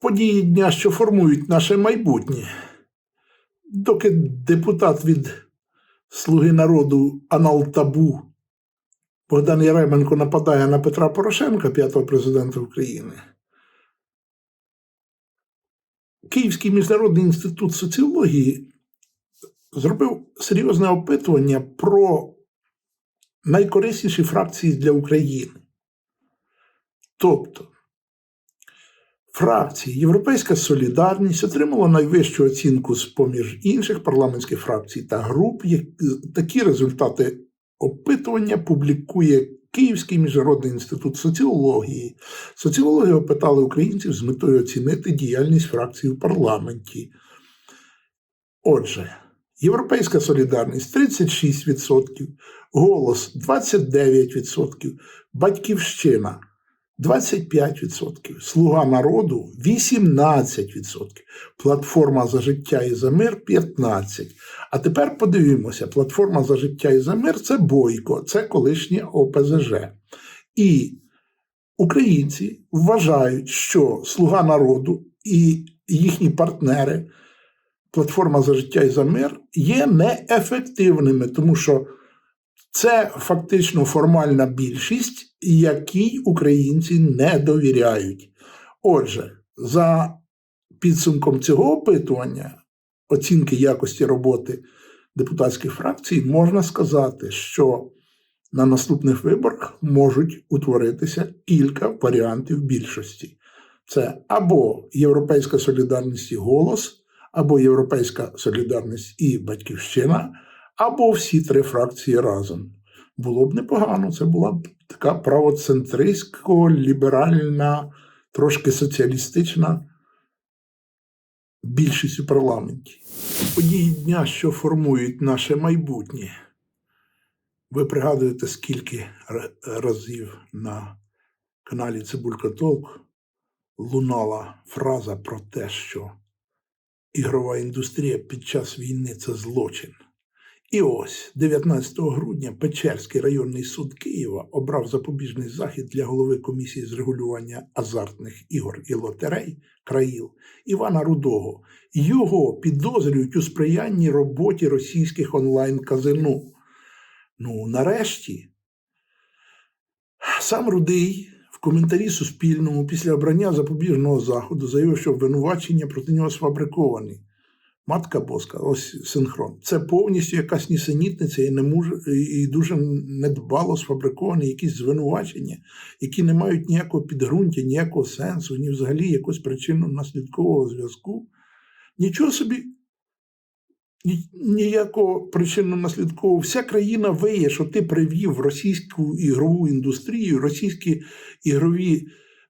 Події дня, що формують наше майбутнє. Доки депутат від Слуги народу Анал Табу Богдан Яременко нападає на Петра Порошенка, п'ятого президента України, Київський міжнародний інститут соціології зробив серйозне опитування про найкорисніші фракції для України. Тобто, фракції Європейська Солідарність отримала найвищу оцінку з поміж інших парламентських фракцій та груп. Як- Такі результати опитування публікує Київський міжнародний інститут соціології. Соціологи опитали українців з метою оцінити діяльність фракцій у парламенті. Отже, Європейська солідарність 36%, голос 29%, Батьківщина 25%, Слуга народу 18%, Платформа за життя і за мир 15%. А тепер подивімося: платформа за життя і за мир це Бойко, це колишнє ОПЗЖ. І українці вважають, що Слуга народу і їхні партнери, платформа за життя і за мир, є неефективними, тому що це фактично формальна більшість, якій українці не довіряють. Отже, за підсумком цього опитування, оцінки якості роботи депутатських фракцій, можна сказати, що на наступних виборах можуть утворитися кілька варіантів більшості. Це або Європейська солідарність і голос, або Європейська солідарність і Батьківщина, або всі три фракції разом. Було б непогано, це була б така правоцентристсько-ліберальна, трошки соціалістична більшість у парламенті. Події дня, що формують наше майбутнє. Ви пригадуєте, скільки разів на каналі Цибулька Толк лунала фраза про те, що ігрова індустрія під час війни це злочин. І ось 19 грудня Печерський районний суд Києва обрав запобіжний захід для голови комісії з регулювання азартних ігор і лотерей країл Івана Рудого. Його підозрюють у сприянні роботі російських онлайн-казино. Ну, нарешті, сам Рудий коментарі Суспільному після обрання запобіжного заходу заявив, що обвинувачення проти нього сфабриковані. Матка Боска, ось синхрон. Це повністю якась нісенітниця і не може і дуже недбало сфабриковані якісь звинувачення, які не мають ніякого підґрунтя, ніякого сенсу, ні взагалі якогось причинно-наслідкового зв'язку. Нічого собі, ні- ніякого причинно-наслідкового. Вся країна виє, що ти привів російську ігрову індустрію, російські ігрові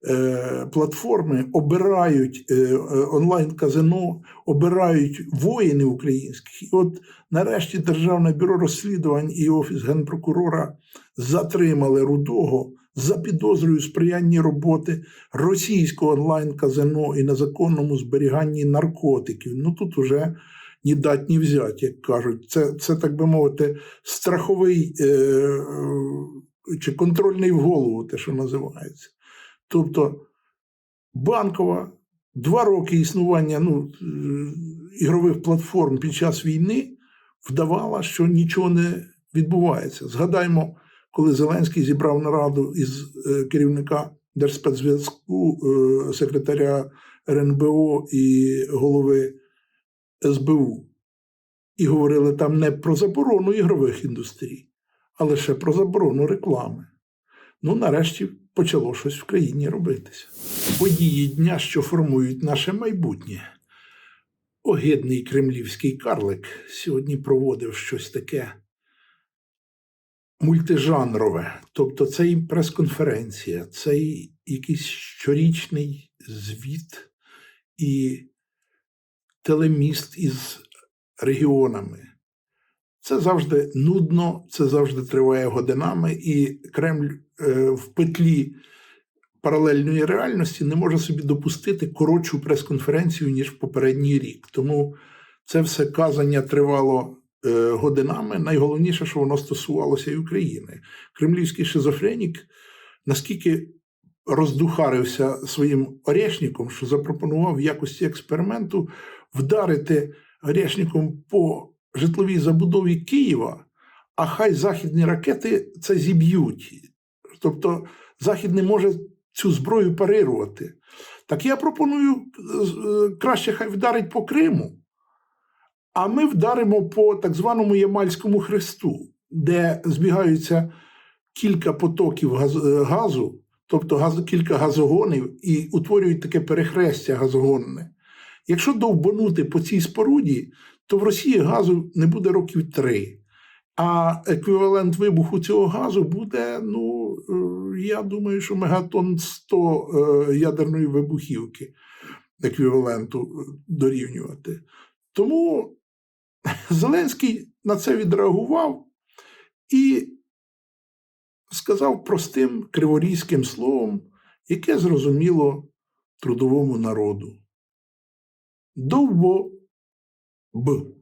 е, платформи обирають е, е, онлайн-казино, обирають воїни українських. І от нарешті Державне бюро розслідувань і Офіс генпрокурора затримали Рудого за підозрою сприянні роботи російського онлайн-казино і незаконному зберіганні наркотиків. Ну тут уже ні дать, ні взять, як кажуть. Це, це так би мовити, страховий е, чи контрольний в голову, те, що називається. Тобто банкова два роки існування ну, е, ігрових платформ під час війни вдавала, що нічого не відбувається. Згадаймо, коли Зеленський зібрав нараду із е, керівника Держспецзв'язку, е, секретаря РНБО і голови СБУ. І говорили там не про заборону ігрових індустрій, а лише про заборону реклами. Ну, нарешті почало щось в країні робитися. Події дня, що формують наше майбутнє. Огидний кремлівський карлик сьогодні проводив щось таке мультижанрове. Тобто це і прес-конференція, це і якийсь щорічний звіт і телеміст із регіонами. Це завжди нудно, це завжди триває годинами, і Кремль е, в петлі паралельної реальності не може собі допустити коротшу прес-конференцію, ніж в попередній рік. Тому це все казання тривало е, годинами. Найголовніше, що воно стосувалося і України. Кремлівський шизофренік наскільки роздухарився своїм орешником, що запропонував в якості експерименту вдарити орешником по житловій забудові Києва, а хай західні ракети це зіб'ють. Тобто Захід не може цю зброю парирувати. Так я пропоную е, краще хай вдарить по Криму, а ми вдаримо по так званому Ямальському хресту, де збігаються кілька потоків е, газу, тобто газ, кілька газогонів, і утворюють таке перехрестя газогонне. Якщо довбанути по цій споруді, то в Росії газу не буде років три. А еквівалент вибуху цього газу буде, ну, е, я думаю, що мегатон 100 е, ядерної вибухівки еквіваленту е, дорівнювати. Тому Зеленський на це відреагував і сказав простим криворізьким словом, яке зрозуміло трудовому народу. Довбо б.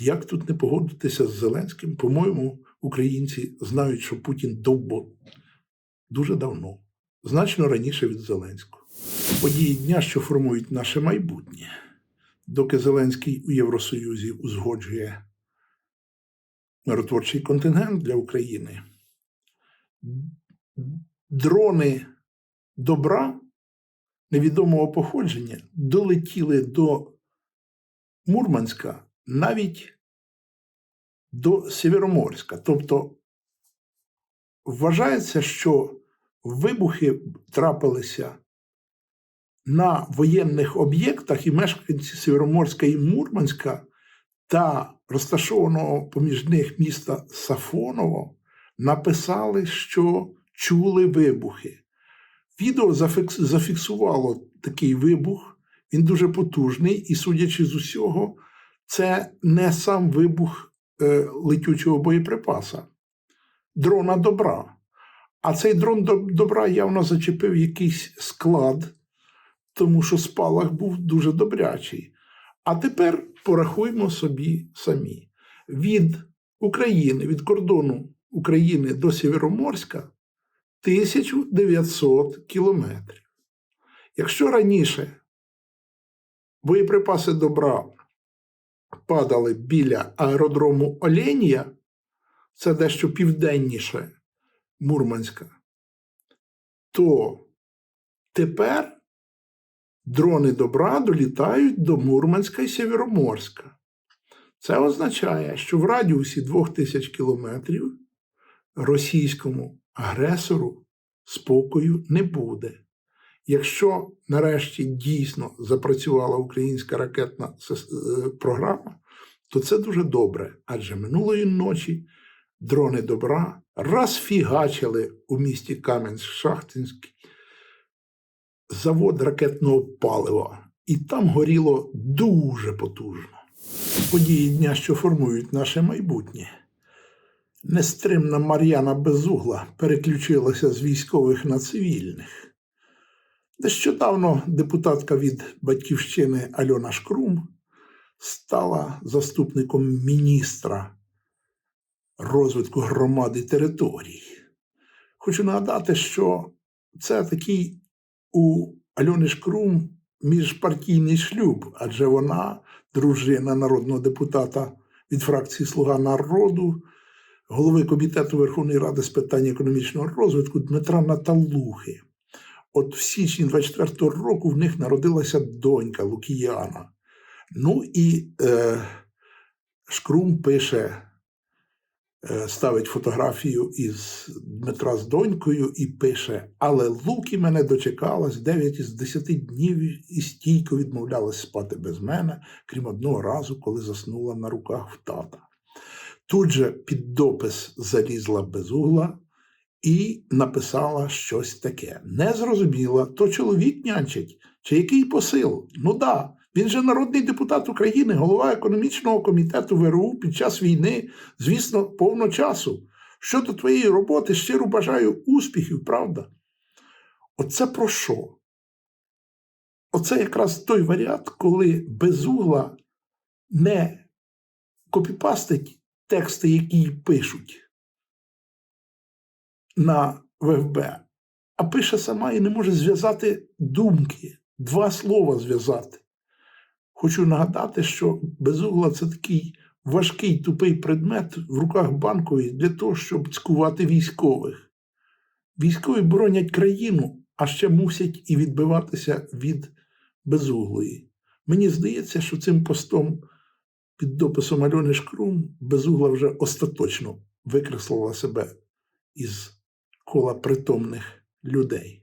Як тут не погодитися з Зеленським? По-моєму, українці знають, що Путін довбо дуже давно, значно раніше від Зеленського. Події дня, що формують наше майбутнє, доки Зеленський у Євросоюзі узгоджує миротворчий контингент для України. Дрони добра невідомого походження долетіли до Мурманська навіть до Сєвєроморська. Тобто вважається, що вибухи трапилися на воєнних об'єктах, і мешканці Сєвєроморська і Мурманська та розташованого поміж них міста Сафоново написали, що чули вибухи. Відео зафіксувало такий вибух, він дуже потужний, і, судячи з усього, це не сам вибух е, летючого боєприпаса, дрона добра. А цей дрон добра явно зачепив якийсь склад, тому що спалах був дуже добрячий. А тепер порахуємо собі самі. Від України, від кордону України до Сєвєроморська 1900 кілометрів. Якщо раніше боєприпаси добра падали біля аеродрому Оленія, це дещо південніше Мурманська, то тепер дрони добра долітають до Мурманська і Сєвєроморська. Це означає, що в радіусі 2000 кілометрів російському агресору спокою не буде. Якщо нарешті дійсно запрацювала українська ракетна е, програма, то це дуже добре, адже минулої ночі дрони добра розфігачили у місті Кам'янськ-Шахтинський завод ракетного палива, і там горіло дуже потужно. Події дня, що формують наше майбутнє. Нестримна Мар'яна Безугла переключилася з військових на цивільних. Нещодавно депутатка від Батьківщини Альона Шкрум стала заступником міністра розвитку громад і територій. Хочу нагадати, що це такий у Альони Шкрум міжпартійний шлюб, адже вона дружина народного депутата від фракції Слуга народу, голови Комітету Верховної Ради з питань економічного розвитку Дмитра Наталухи. От в січні 24-го року в них народилася донька Лукіяна. Ну і е, Шкрум пише, ставить фотографію із Дмитра з донькою і пише: Але Лукі мене дочекалась 9 із 10 днів і стійко відмовлялась спати без мене, крім одного разу, коли заснула на руках в тата. Тут же під допис залізла безугла і написала щось таке. Не зрозуміла, то чоловік нянчить, чи який посил? Ну да, він же народний депутат України, голова економічного комітету ВРУ під час війни, звісно, повно часу. Щодо твоєї роботи, щиро бажаю успіхів, правда? Оце про що? Оце якраз той варіант, коли безугла не копіпастить тексти, які пишуть на ВФБ, а пише сама і не може зв'язати думки, два слова зв'язати. Хочу нагадати, що безугла це такий важкий тупий предмет в руках банкової для того, щоб цькувати військових. Військові боронять країну, а ще мусять і відбиватися від безуглої. Мені здається, що цим постом під дописом Альони Шкрум безугла вже остаточно викреслила себе із кола притомних людей.